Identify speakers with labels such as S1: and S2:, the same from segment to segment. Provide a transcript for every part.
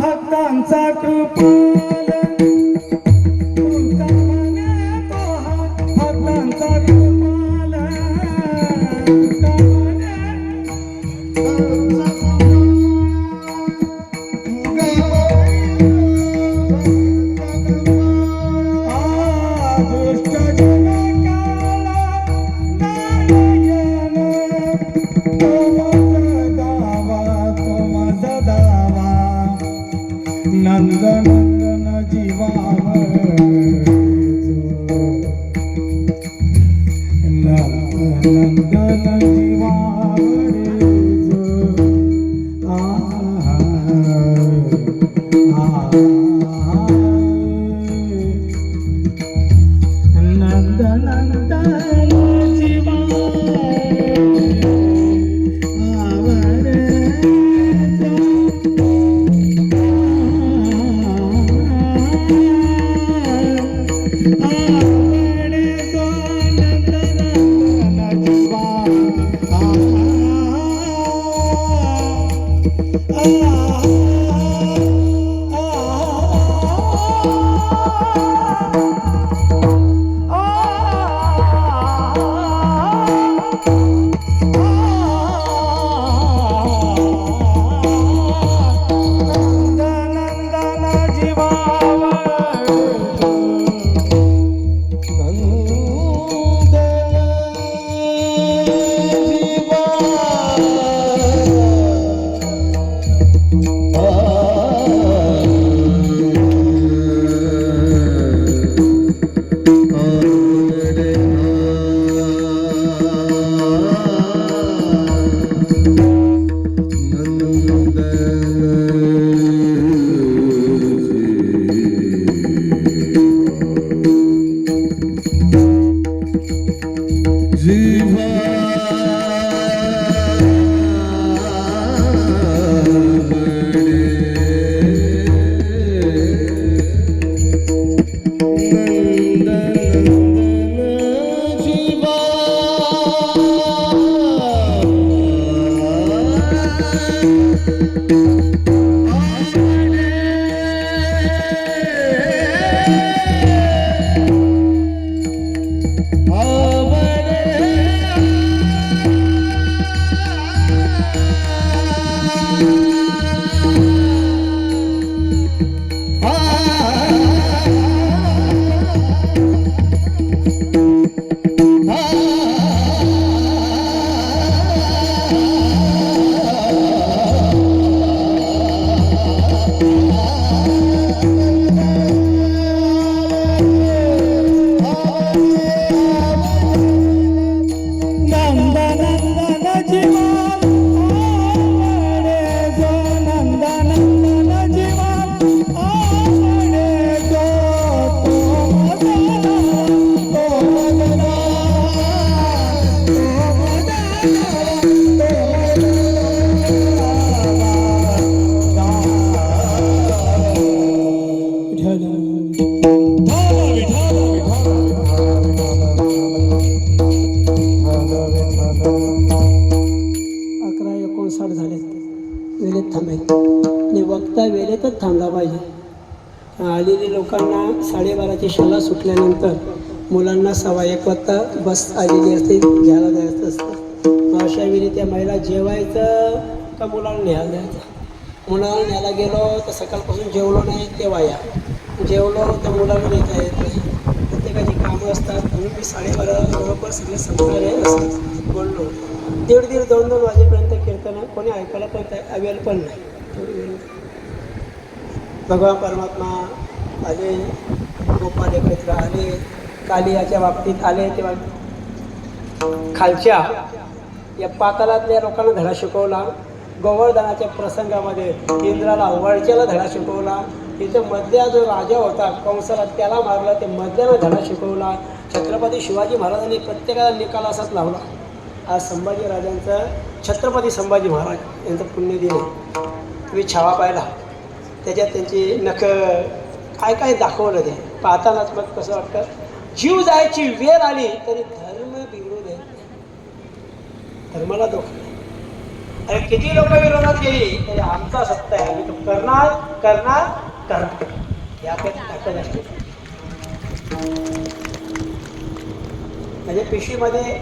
S1: भक्तांचा कृपाल நந்தன वेळेतच थांबला पाहिजे. आलेले लोकांना साडेबाराची शाळा सुटल्यानंतर मुलांना सव्वा एक वाजता बस आलेली असते घ्यायला जायचं असतं. अशा वेळी त्या महिला जेवायचं का मुलांना न्यायला जायचं? मुलांना न्यायला गेलो तर सकाळपासून जेवलो नाही ते वाया जेवलो तर मुलांना नेता येत नाही. प्रत्येकाची कामं असतात म्हणून मी साडेबारा बरोबर सगळे संपणारे बोललो. दीड दीड दोन दोन वाजेपर्यंत कीर्तन कोणी ऐकायला पण अवेल पण नाही. भगवान परमात्मा आले गोपाल एकत्र आले कालियाच्या बाबतीत आले तेव्हा खालच्या या पातालातल्या लोकांना धडा शिकवला गोवर्धनाच्या प्रसंगामध्ये इंद्राला वळच्याला धडा शिकवला तिथं मधल्या जो राजा होता कंसाला त्याला मारला ते मधल्यानं धडा शिकवला छत्रपती शिवाजी महाराजांनी प्रत्येकाला निकाल असाच लावला. आज संभाजी राजांचा छत्रपती संभाजी महाराज यांचं पुण्यदिन तुम्ही छावा पाहिला. त्याच्यात त्यांची नख काय काय दाखवलं ते. पाहतानाच मग कसं वाटतं?
S2: जीव जायची वेळ आली तरी धर्म बिघडू दे. धर्माला धोका नाही. अरे किती लोक विरोधात गेली तरी आमचा सत्ता आहे. आम्ही तो करणार करणार करणार. याकडे ताकद असते म्हणजे पिशवीमध्ये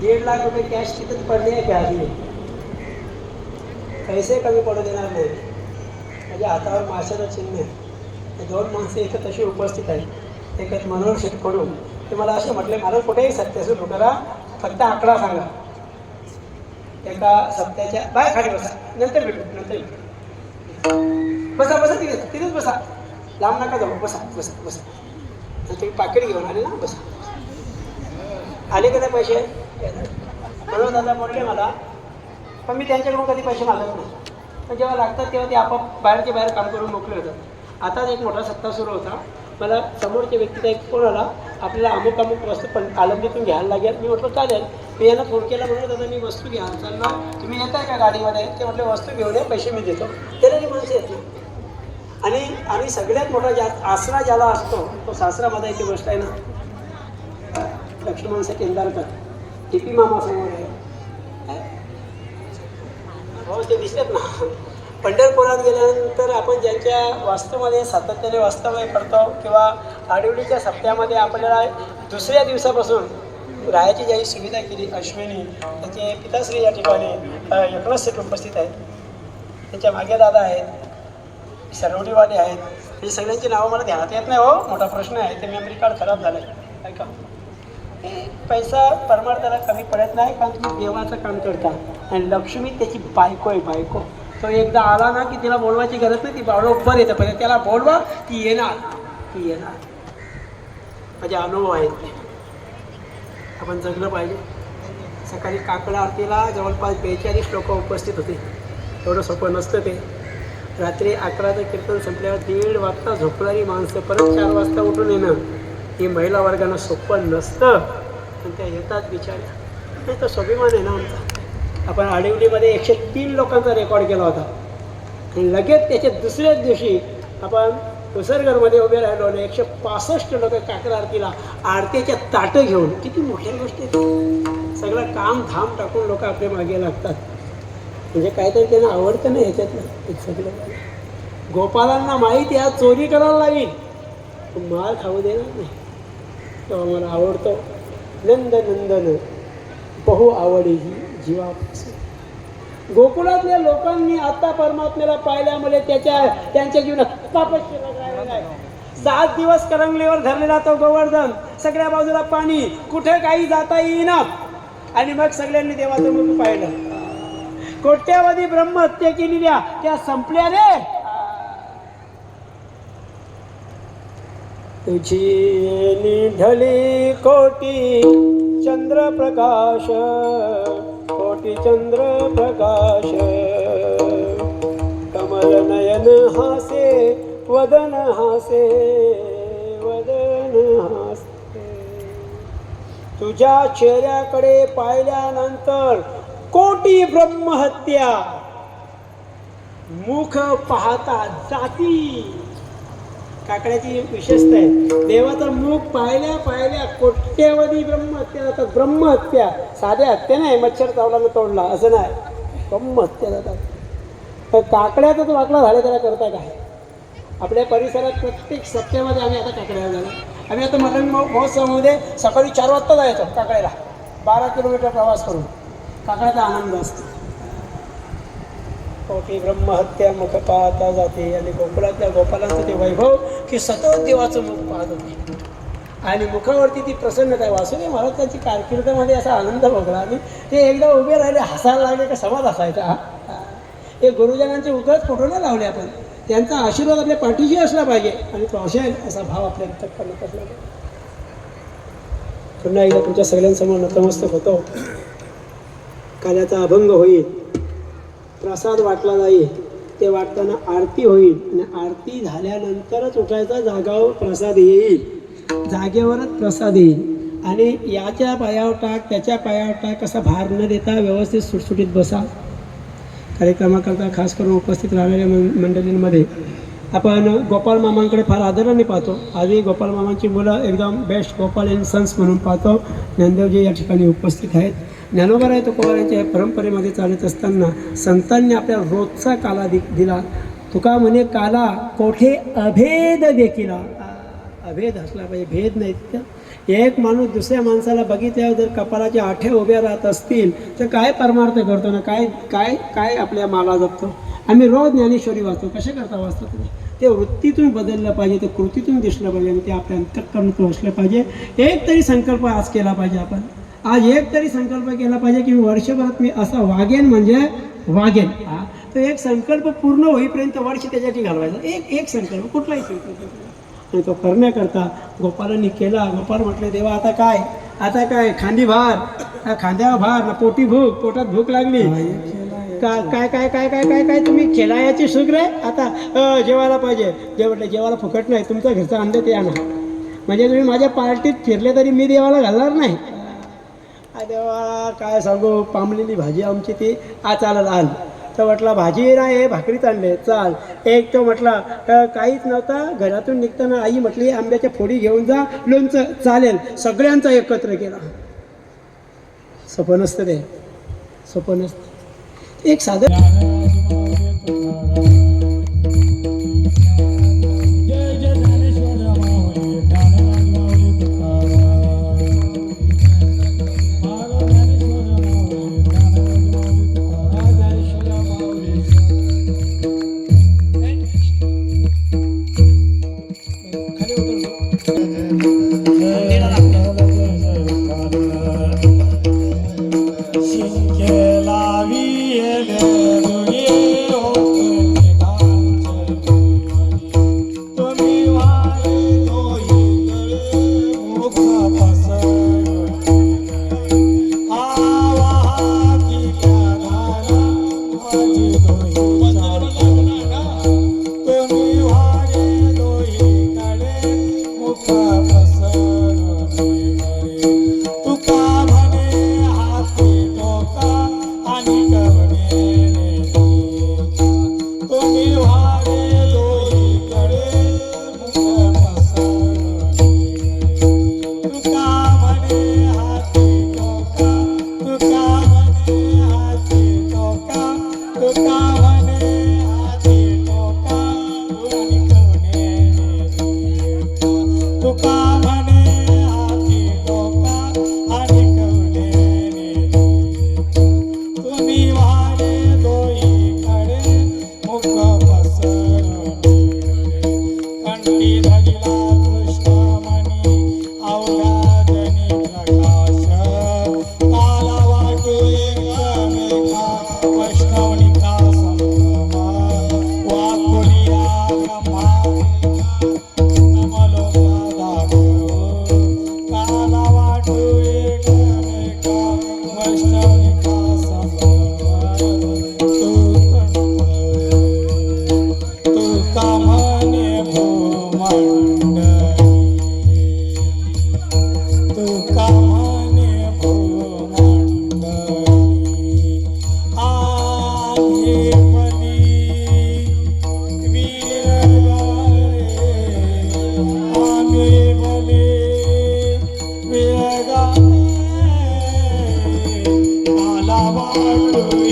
S2: दीड लाख रुपये कॅश तिथेच पडले आहे बॅगने पैसे कमी पडू देणार नाही. म्हणजे माझ्या हातावर माशाचं चिन्ह आहे. दोन माणसे इथं तशी उपस्थित आहेत. एकच आहेत मनोहर शेटकडून ते मला असं म्हटले मला कुठेही सत्य सुरू करा फक्त आकडा सांगा. एका सप्त्याच्या बाय खाली बसा. नंतर भेटू नंतर भेटू. बसा बसा तिथे तिथेच बसा. लांब नका जाऊ. बसा बसा बसा. आणि तुम्ही पाकिट घेऊन आले ना बसा. आले का पैसे? म्हणून दादा बोलले मला पण मी त्यांच्याकडून कधी पैसे मागत नाही. पण जेव्हा लागतात तेव्हा ते आपाप बाहेरचे बाहेर काम करून मोकळे होतात. आताच एक मोठा सत्ता सुरू होता. मला समोरच्या व्यक्तीचा एक फोन आला. आपल्याला अमुक अमुक वस्तू पण आलंबीतून घ्यायला लागेल. मी म्हटलं चालेल. मी यांना फोन केला. म्हणून दादा मी वस्तू घ्या. त्यांना तुम्ही येत आहे का गाडीमध्ये ते म्हटलं वस्तू घेऊन या पैसे मी देतो. त्याला ती माणसं येत नाही. आणि आणि सगळ्यात मोठा ज्या आसरा ज्याला असतो तो सासरामध्ये इथे गोष्ट आहे ना. लक्ष्मण से टी पी मामा समोर आहे. हो ते दिसतात ना? पंढरपुरात गेल्यानंतर आपण ज्यांच्या वास्तवामध्ये सातत्याने वास्तव्य करतो किंवा आडवडीच्या सप्त्यामध्ये आपल्याला दुसऱ्या दिवसापासून राहायची ज्याची सुविधा केली अश्विनी त्याचे पिताश्री या ठिकाणी एकनाथ सेठ उपस्थित आहेत. त्यांच्या मागे दादा आहेत सरवडीवाले आहेत. हे सगळ्यांची नावं मला ध्यानात येत नाही हो. मोठा प्रश्न आहे ते मेमरी कार्ड खराब झालं आहे ऐका. पैसा परमार्थाला कमी पडत नाही कारण तुम्ही देवाचं काम करता. आणि लक्ष्मी त्याची बायको आहे बायको. तो एकदा आला ना की तिला बोलवायची गरज नाही ती बरोबर येतं पण त्याला बोलवा ती येणार ती येणार. माझे अनुभव आहेत ते. आपण जगलं पाहिजे. सकाळी काकडा आरतीला जवळपास बेचाळीस लोक उपस्थित होते. एवढं सोपं नसतं ते. रात्री अकराचं कीर्तन संपल्यावर दीड वाजता झोपणारी माणसं परत चार वाजता उठून येणं. हे महिला वर्गानं सोपं नसतं. पण त्या येतात बिचाऱ्या. नाही तर स्वाभिमान आहे ना आमचा. आपण आडिवलीमध्ये एकशे तीन लोकांचा रेकॉर्ड केला होता. आणि लगेच त्याच्या दुसऱ्याच दिवशी आपण कुसरगडमध्ये उभे राहिलो आणि एकशे पासष्ट लोक काकडा आरतीला आरतीच्या ताटं घेऊन. किती मोठ्या गोष्टी आहेत. सगळं काम धाम टाकून लोक आपल्या मागे लागतात. म्हणजे काहीतरी त्यांना आवडतं नाही ह्याच्यातलं सगळं. गोपालांना माहीत आहे आज चोरी करायला लागेल माल खाऊ देणार नाही. तो आम्हाला आवडतो. नंदनंदन बहु आवडी ही जीवापासून. गोकुळातल्या लोकांनी आता परमात्म्याला पाहिल्यामुळे त्याच्या त्यांच्या जीवनात पापच सात दिवस करंगलीवर धरलेला तो गोवर्धन सगळ्या बाजूला पाणी कुठे काही जाता येईना. आणि मग सगळ्यांनी देवाचं मुख पाहिलं. कोट्यावधी ब्रह्महत्या केलेल्या त्या संपल्या रे तुझी निढली कोटी चंद्रप्रकाश कोटी चंद्रप्रकाश. कमल नयन हासे वदन हासे वदन हासे. तुझ्या चेहऱ्याकडे पाहिल्यानंतर कोटी ब्रह्महत्या. मुख पाहता जाती. काकड्याची विशेषता आहे. देवाचं मुख पाहिल्या पाहिल्या कोट्यवधी ब्रह्महत्या जातात ब्रह्महत्या साध्या हत्या नाही मच्छर चावला तोडला असं नाही. ब्रह्महत्या जातात तर काकड्याचा तो वाकडा झाला त्याला करता काय? आपल्या परिसरात प्रत्येक सप्त्यामध्ये आम्ही आता काकड्या झालो आम्ही आता मरण महोत्सवामध्ये सकाळी चार वाजता जायचो काकड्याला. बारा किलोमीटर प्रवास करून. काकड्याचा आनंद असतो. कोटी ब्रह्महत्या मुख पाहता जाते. आणि गोकुळातल्या गोपालांचं ते वैभव की सतत देवाचं मुख पाहत होते. आणि मुखावरती ती प्रसन्नता आहे. महाराज त्यांची कारकिर्दमध्ये असा आनंद बघला आणि ते एकदा उभे राहिले हसायला लागले का समाज असायचा हे? गुरुजनांचे उगाच फोटो नाही लावले आपण? त्यांचा आशीर्वाद आपल्या पाठीशी असला पाहिजे. आणि तो असेल असा भाव आपल्या अंतःकरणात असला पाहिजे पुन्हा एकदा तुमच्या सगळ्यांसमोर नतमस्तक होतो. काल्याचा अभंग होईल. प्रसाद वाटला जाईल ते वाटताना आरती होईल. आणि आरती झाल्यानंतरच उठायचा जागावर प्रसाद येईल. जागेवरच प्रसाद येईल. आणि याच्या पायावर टाक त्याच्या पायावर टाक असा भार न देता व्यवस्थित सुटसुटीत बसा. कार्यक्रमाकरता खास करून उपस्थित राहणाऱ्या मंडळींमध्ये आपण गोपाल मामांकडे फार आदराने पाहतो. आजही गोपाल मामांची मुलं एकदम बेस्ट गोपाल अँड सन्स म्हणून पाहतो. ज्ञानदेवजी या ठिकाणी उपस्थित आहेत. ज्ञानोबराय तो या परंपरेमध्ये चालत असताना संतांनी आपल्या रोजचा काला दि दिला. तुका म्हणे काला कोठे अभेद देखील. अभेद असला पाहिजे. भेद नाहीत का? एक माणूस दुसऱ्या माणसाला बघितल्यावर जर कपाळाच्या आठ्या उभ्या राहत असतील तर काय परमार्थ करतो ना? काय काय काय आपल्या माला जपतो? आम्ही रोज ज्ञानेश्वरी वाचतो. कशा करता वाचतो तुम्ही? ते वृत्तीतून बदललं पाहिजे ते कृतीतून दिसलं पाहिजे आणि ते आपल्या अंतःकरणातून असलं पाहिजे. एक तरी संकल्प आज केला पाहिजे आपण. आज एक तरी संकल्प केला पाहिजे की वर्षभरात मी असा वागेन म्हणजे वागेन. हा? तो एक संकल्प पूर्ण होईपर्यंत वर्ष त्याच्यासाठी घालवायचा. एक एक संकल्प कुठलाही संकल्प. आणि तो करण्याकरता गोपालांनी केला. गोपाल म्हटले देवा आता काय? आता काय? खांदी भार. खांद्यावर भार. ना पोटी भूक. पोटात भूक लागली. का काय काय काय काय काय काय तुम्ही खेळायची सुख रे? आता जेवायला पाहिजे. जे म्हटलं जेवायला फुकट नाही. तुमच्या घरचा अंडे ते आणा म्हणजे तुम्ही माझ्या पार्टीत फिरले तरी मी देवाला घालणार नाही. देवा काय सांगू? पामलेली भाजी आमची ती आ चालत आल तर म्हटला भाजी नाही भाकरीच आणले चाल. एक तो म्हटला काहीच नव्हता घरातून निघताना आई म्हटली आंब्याच्या फोडी घेऊन जा लोणचं चालेल. सगळ्यांचा एकत्र केला. सोपं नसतं ते सोपं नसतं. एक साधं Christ. Thank you.